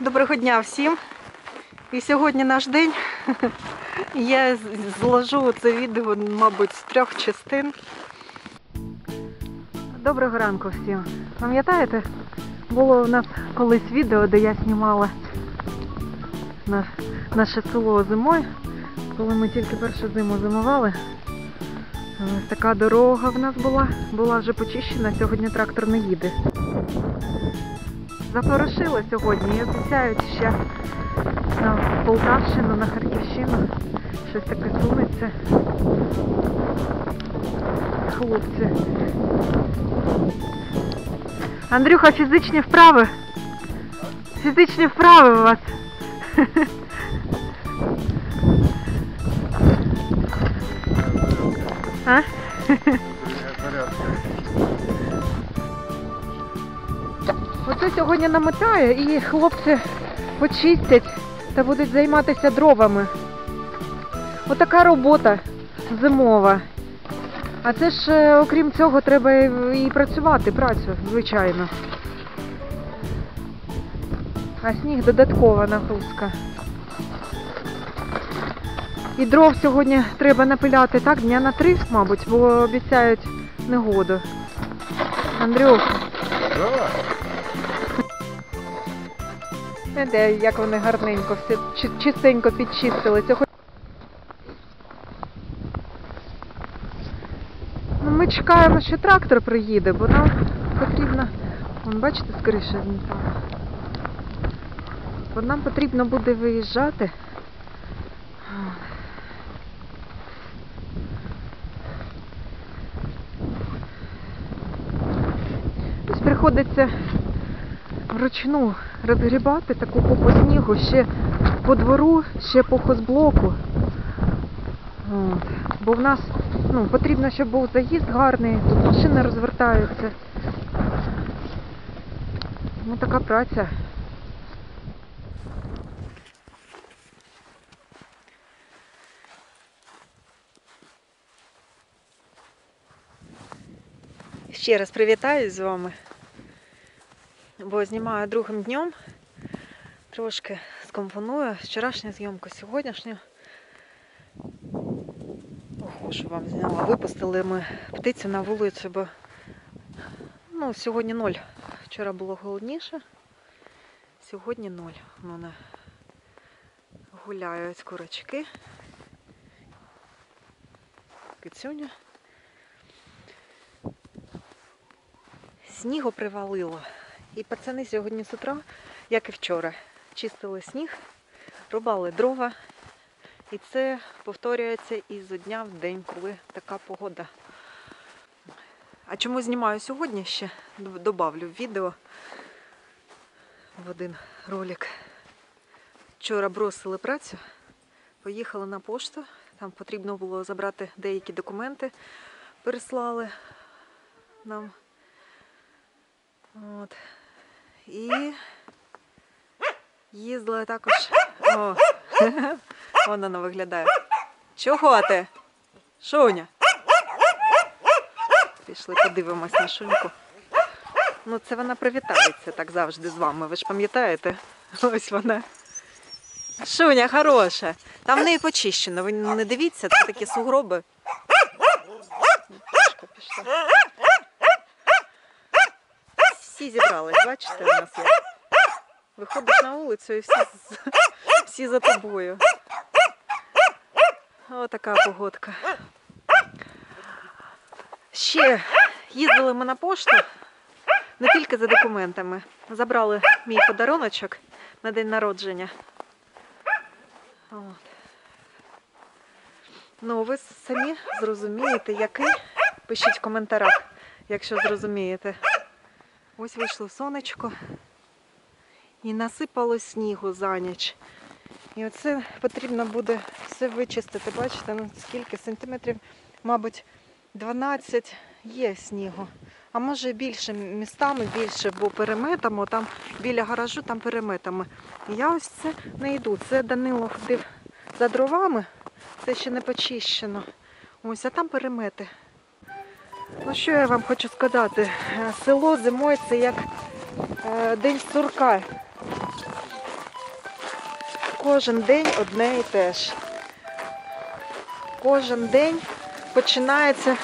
Доброго дня всім. І сьогодні наш день. Я зложу це відео, мабуть, з трьох частин. Доброго ранку всім. Пам'ятаєте, було у нас колись відео, де я знімала наше село зимою, коли ми тільки першу зиму зимували. Така дорога в нас була, була вже почищена, сьогодні трактор не їде. Запорошило сьогодні і обіцяють ще на Полтавщину, на Харківщину. Щось таке сунеться. Хлопці. Андрюха, фізичні вправи. Фізичні вправи у вас. А? Оце сьогодні намотає і хлопці почистять та будуть займатися дровами. Отака робота зимова. А це ж, е, окрім цього, треба і працювати, працю, звичайно. А сніг додаткова нагрузка. І дров сьогодні треба напиляти так, дня на три, мабуть, бо обіцяють негоду. Андрюх, де як вони гарненько, все чистенько підчистили. Ну, ми чекаємо, що трактор приїде, бо нам потрібно. Вон, бачите, скоріше змітала. Бо нам потрібно буде виїжджати. Ось приходиться вручну розгрібати таку купу снігу ще по двору, ще по хозблоку. От. Бо в нас ну, потрібно, щоб був заїзд гарний, тут машини розвертаються. Тому така праця. Ще раз привітаюсь з вами, бо знімаю другим днем. Трошки скомпоную вчорашню зйомку сьогоднішню. Ого, що вам зняла. Випустили ми птицю на вулицю, бо ну, сьогодні ноль. Вчора було холодніше. Сьогодні ноль. У мене гуляють курочки. Кицюня. Снігу привалило. І пацани сьогодні з утра, як і вчора, чистили сніг, рубали дрова. І це повторюється із дня в день, коли така погода. А чому знімаю сьогодні ще? Добавлю відео в один ролик. Вчора бросили працю, поїхали на пошту. Там потрібно було забрати деякі документи, переслали нам. От. І їздила також. О, вон вона виглядає. Чого ти? Шуня? Пішли подивимось на Шуньку. Ну, це вона привітається так завжди з вами. Ви ж пам'ятаєте? Ось вона. Шуня хороша. Там в неї почищено. Ви не дивіться, це такі сугроби. Пішка пішла. Всі зібрались, бачите, у нас як. Виходиш на вулицю і всі, всі за тобою. Отака погодка. Ще їздили ми на пошту не тільки за документами. Забрали мій подаруночок на день народження. От. Ну, ви самі зрозумієте, який. Пишіть в коментарях, якщо зрозумієте. Ось вийшло сонечко і насипало снігу за ніч. І оце потрібно буде все вичистити. Бачите, ну скільки сантиметрів, мабуть, 12 є снігу. А може більше містами більше, бо переметами, там біля гаражу, там переметами. І я ось це не йду. Це Данило ходив за дровами, це ще не почищено. Ось, а там перемети. Ну що я вам хочу сказати? Е, Село зимою це як е, день сурка. кожен день одне і те ж. Кожен день починається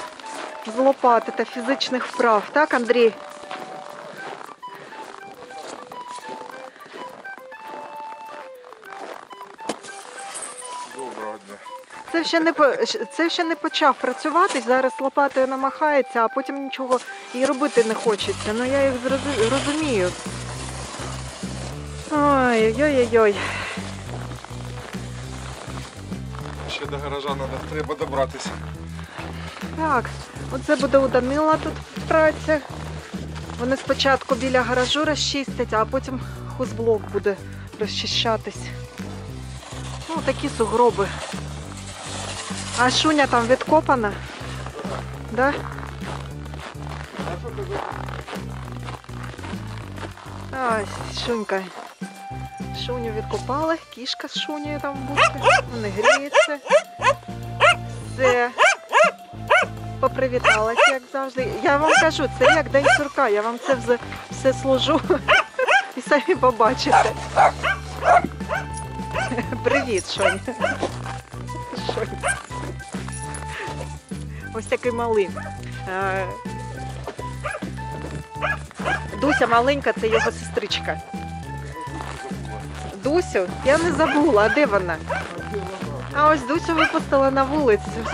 з лопати та фізичних вправ, так, Андрій? Доброго дня. Це ще не це ще не почав працювати. Зараз лопатою намахається, а потім нічого і робити не хочеться. Ну я їх розумію. Ой-ой-ой-ой. Ще до гаража надо, треба добратися. Так, оце буде у Данила тут праця. Вони спочатку біля гаражу розчистять, а потім хозблок буде розчищатись. Ну, такі сугроби. А шуня там відкопана? Да? Ось, шунька. Шуню відкопали, кішка з шунею там буде. Вони гріються. Все. Попривіталася, як завжди. Я вам кажу, це як день сурка, я вам це все, все служу і самі побачите. Привіт, Шонь. Шонь. Ось такий малий. Е, Дуся маленька, це його сестричка. Дусю, я не забула, а де вона? А ось Дусю випустила на вулицю.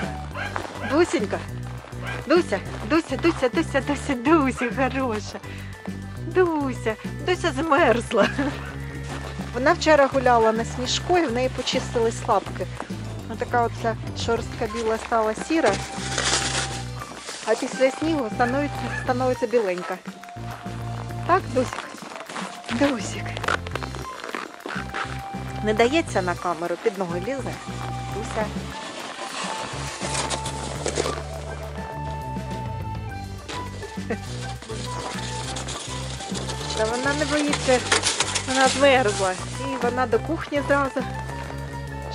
Дусенька. Дуся, Дуся, Дуся, Дуся, Дуся, Дуся, хороша. Дуся, Дуся змерзла. Вона вчора гуляла на сніжку і в неї почистились лапки. Ось така оця шорстка біла стала сіра, а після снігу становиться, становиться біленька. Так, Дусик? Дусик. Не дається на камеру, під ноги лізе. Дуся. Та вона не боїться, вона змерзла. І вона до кухні зразу.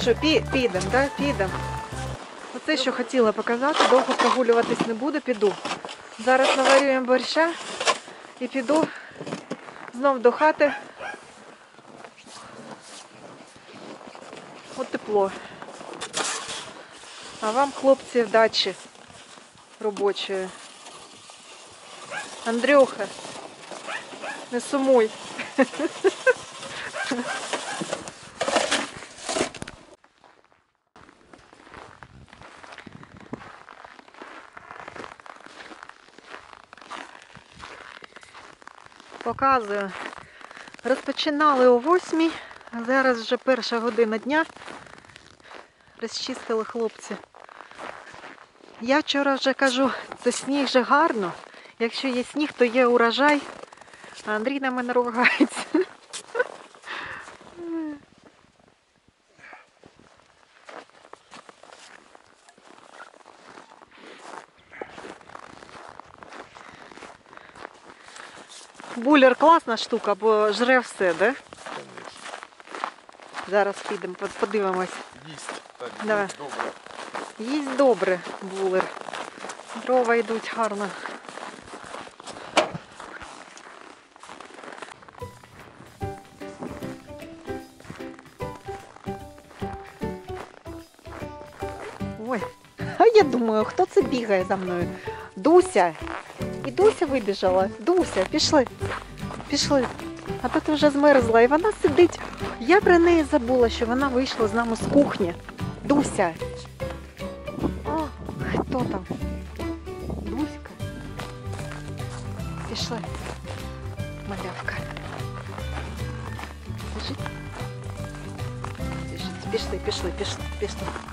Що, пі, підемо, да? Підемо. Оце, що хотіла показати, довго прогулюватись не буду, піду. Зараз наварюємо борща і піду знов до хати. От тепло. А вам, хлопці, вдачі робочої. Андрюха, не сумуй. Показую. Розпочинали о 8 а зараз вже перша година дня. Розчистили хлопці. Я вчора вже кажу, це сніг же гарно. Якщо є сніг, то є урожай. А Андрій на мене ругається. Булер класна штука, бо жре все, да? Зараз підемо, подивимось. Їсть. Так, Давай. їсть добре. Їсть добре булер. Дрова йдуть гарно. Ой, а я думаю, хто це бігає за мною? Дуся. І Дуся вибіжала. Дуся, пішли. Пішли. А тут вже змерзла, і вона сидить. Я про неї забула, що вона вийшла з нами з кухні. Дуся. О, хто там? Дуська. Пішли. Малявка. Біжить. Пішли, пішли, пішли, пішли.